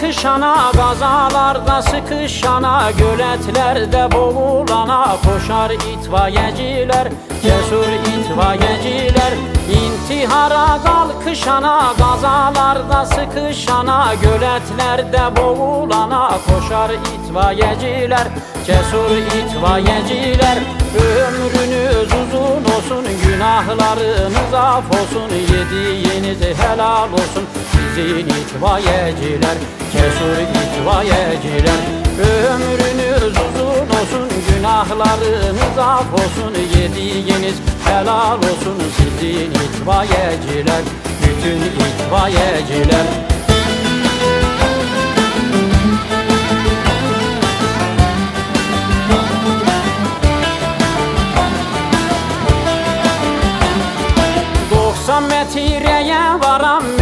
sıkışana Gazalarda sıkışana Göletlerde boğulana Koşar itfaiyeciler Cesur itfaiyeciler. İntihara kalkışana Gazalarda sıkışana Göletlerde boğulana Koşar itfaiyeciler Cesur itfaiyeciler. Ömrünüz uzun olsun Günahlarınız af olsun Yediğiniz helal olsun Sizin itfaiyeciler Cesur itfaiyeciler. Ömrünüz uzun olsun Günahlarınız af olsun. Yediğiniz helal olsun Sizin itfaiyeciler Bütün itfaiyeciler. Metreye varan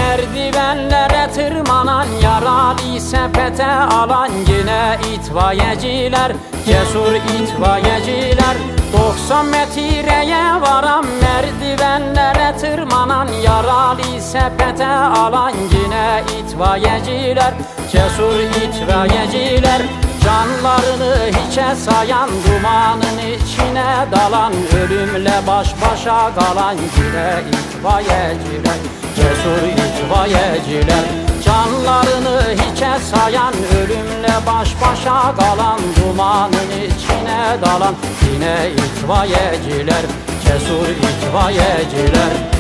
merdivenlere tırmanan Yaralı sepete alan yine itfaiyeciler. Cesur itfaiyeciler 90 metreye varan merdivenlere tırmanan Yaralı sepete alan yine itfaiyeciler. Cesur itfaiyeciler Canlarını hiçe sayan dumanın içine dalan Ölümle baş başa kalan yine itfaiyeciler Cesur itfaiyeciler Canlarını hiçe sayan Ölümle baş başa kalan Dumanın içine dalan Yine itfaiyeciler Cesur itfaiyeciler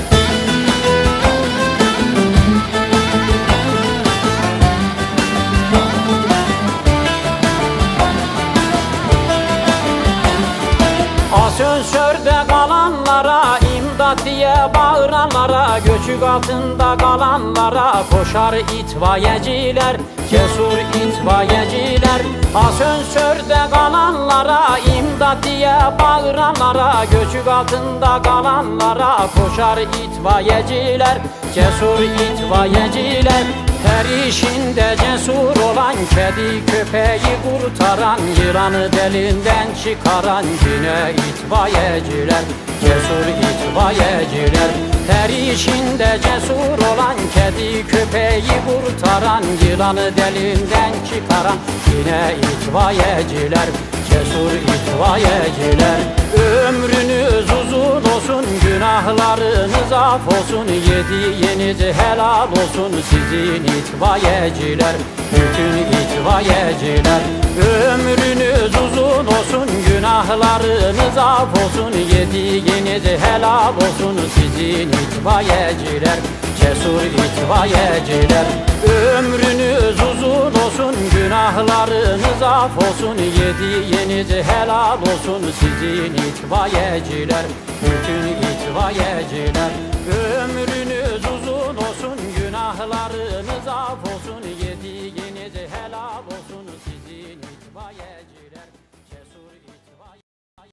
Asansörde kalanlara imdat diye bağıranlara Göçük altında kalanlara koşar itfaiyeciler Cesur itfaiyeciler. Asansörde kalanlara imdat diye bağıranlara Göçük altında kalanlara koşar itfaiyeciler Cesur itfaiyeciler her işinde cesur olan kedi köpeği kurtaran Yılanı delinden çıkaran yine itfaiyeciler Cesur itfaiyeciler. Her işinde cesur olan kedi köpeği kurtaran Yılanı delinden çıkaran yine itfaiyeciler Cesur itfaiyeciler. Ömrünüz uzun olsun Günahlarınız af olsun Yediğiniz helal olsun Sizin itfaiyeciler Bütün itfaiyeciler. Ömrünüz uzun olsun Günahlarınız af olsun Yediğiniz helal olsun Sizin itfaiyeciler Cesur itfaiyeciler. Ömrünüz uzun olsun Günahlarınız af olsun Yediğiniz helal olsun Sizin itfaiyeciler Bütün itfaiyeciler. Ömrünüz uzun olsun Günahlarınız af olsun